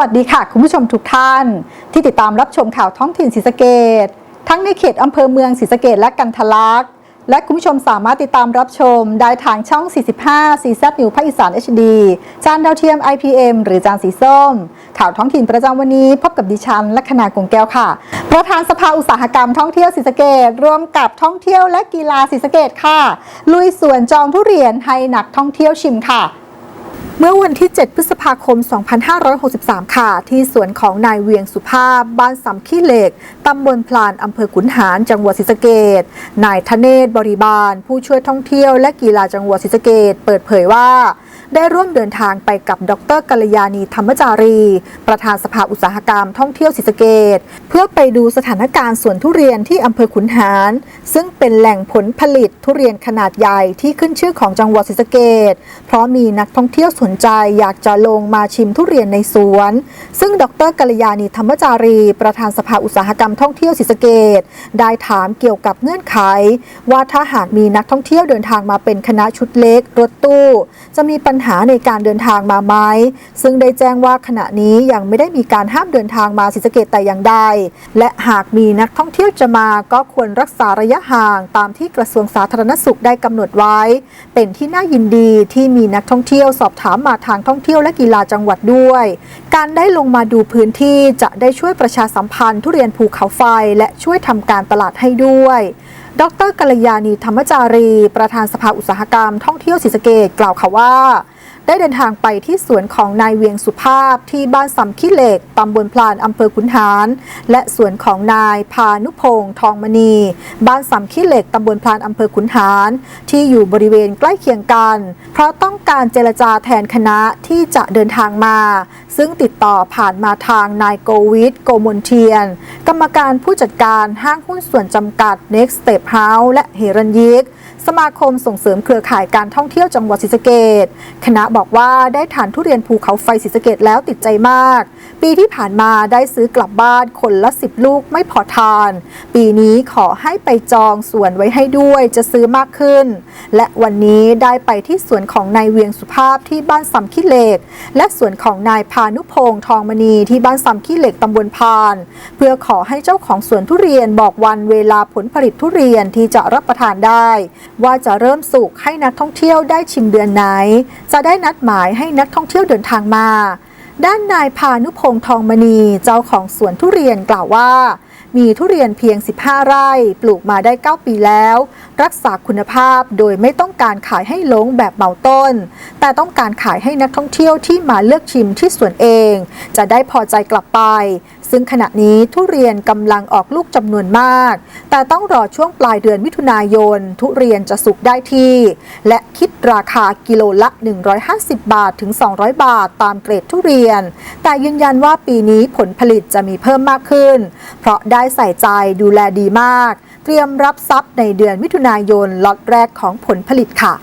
วัสดีค่ะ คุณผู้ชมทุกท่าน ที่ติดตามรับชมข่าวท้องถิ่นศรีสะเกดทั้งในเขตอำเภอเมืองศรีสะเกดและกันทะลักและคุณผู้ชมสามารถติดตามรับชม ได้ทางช่อง 45ซีซันิวภาคอีสาน HD จานดาวเทียม IPM หรือจานสีส้ม ข่าวท้องถิ่นประจำวันนี้พบกับดิฉันลัคนากงแก้วค่ะ ประธานสภาอุตสาหกรรมท่องเที่ยวศรีสะเกดร่วมกับท่องเที่ยวและกีฬาศรีสะเกดค่ะ ลุยสวนจองทุเรียนให้นักท่องเที่ยวชิมค่ะ เมื่อวันที่ 7 พฤษภาคม 2563 ค่ะ ที่สวนของนายเวียงสุภาพ บ้านสำขี้เหล็ก ตำบลพลานอำเภอขุนหาร จังหวัดศรีสะเกดนายธเนศบริบาล ผู้ช่วยท่องเที่ยวและกีฬาจังหวัดศรีสะเกดเปิดเผยว่า ได้ร่วมเดินทางไปกับดรกัลยาณีธรรมจารี ประธานสภาอุตสาหกรรมท่องเที่ยวศรีสะเกดเพื่อไปดูสถานการณ์สวนทุเรียนที่อำเภอขุนหาร ซึ่งเป็นแหล่งผลผลิตทุเรียนขนาดใหญ่ที่ขึ้นชื่อของจังหวัดศรีสะเกดเพราะมีนักท่องเที่ยวสนใจอยากจะลงมาชิมทุเรียนในสวน ซึ่งดรกัลยาณีธรรมจารี ประธานสภาอุตสาหกรรมท่องเที่ยวศรีสะเกดได้ถามเกี่ยวกับเงื่อนไข ว่าถ้าหากมีนักท่องเที่ยวเดินทางมาเป็นคณะชุดเล็ก รถตู้ จะมีปัญหาในการเดินทางมาไหมซึ่งได้แจ้งว่าขณะนี้ยังไม่ได้มีการห้ามเดินทางมาศรีสะเกดแต่อย่างใดและหากมีนักท่องเที่ยวจะมาก็ควรรักษาระยะห่างตามที่กระทรวงสาธารณสุขได้กำหนดไว้ เป็นที่น่ายินดีที่มีนักท่องเที่ยวสอบถามมาทางท่องเที่ยวและกีฬาจังหวัดด้วย การได้ลงมาดูพื้นที่จะได้ช่วยประชาสัมพันธ์ ทุเรียนภูเขาไฟและช่วยทำการตลาดให้ด้วย ดรกัลยาณีธรรมจารี ประธานสภาอุตสาหกรรมท่องเที่ยวศรีสะเกดกล่าวค่ะว่า ได้เดินทางไปที่สวนของนายเวียงสุภาพที่บ้านสำขี้เหล็กตำบลพลานอำเภอขุนหาร และสวนของนายพานุพงษ์ทองมณี บ้านสำขี้เหล็กตำบลพลานอำเภอขุนหาร ที่อยู่บริเวณใกล้เคียงกัน เพราะต้องการเจรจาแทนคณะที่จะเดินทางมา ซึ่งติดต่อผ่านมาทางนายโกวิทโกมลเทียน กรรมการผู้จัดการห้างหุ้นส่วนจำกัด Next Step House และเฮรันยิก สมาคมส่งเสริมเครือข่ายการท่องเที่ยวจังหวัดศรีสะเกดคณะบอกว่าได้ทานทุเรียนภูเขาไฟศรีสะเกดแล้วติดใจมาก ปีที่ผ่านมาได้ซื้อกลับบ้านคนละสิบลูกไม่พอทาน ปีนี้ขอให้ไปจองส่วนไว้ให้ด้วยจะซื้อมากขึ้น และวันนี้ได้ไปที่สวนของนายเวียงสุภาพที่บ้านสำขี้เหล็ก และสวนของนายพานุพงษ์ทองมณีที่บ้านสำขี้เหล็กตำบลพาน เพื่อขอให้เจ้าของสวนทุเรียนบอกวันเวลาผลผลิตทุเรียนที่จะรับประทานได้ว่าจะเริ่มสุกให้นักท่องเที่ยวได้ชิมเดือนไหน จะได้นัดหมายให้นักท่องเที่ยวเดินทางมา ด้านนายพานุพงษ์ทองมณีเจ้าของสวนทุเรียนกล่าวว่า มีทุเรียนเพียง 15 ไร่ ปลูกมาได้ 9 ปีแล้ว รักษาคุณภาพโดยไม่ต้องการขายให้ลงแบบเหมาต้น แต่ต้องการขายให้นักท่องเที่ยวที่มาเลือกชิมที่สวนเอง จะได้พอใจกลับไป ซึ่งขณะนี้ทุเรียนกำลังออกลูกจำนวนมาก แต่ต้องรอช่วงปลายเดือนมิถุนายน ทุเรียนจะสุกได้ที่ และคิดราคากิโลละ 150 บาทถึง 200 บาทตามเกรดทุเรียน แต่ยืนยันว่าปีนี้ผลผลิตจะมีเพิ่มมากขึ้น เพราะได้ใส่ใจดูแลดีมาก เตรียมรับทรัพย์ในเดือนมิถุนายนล็อตแรกของผลผลิตค่ะ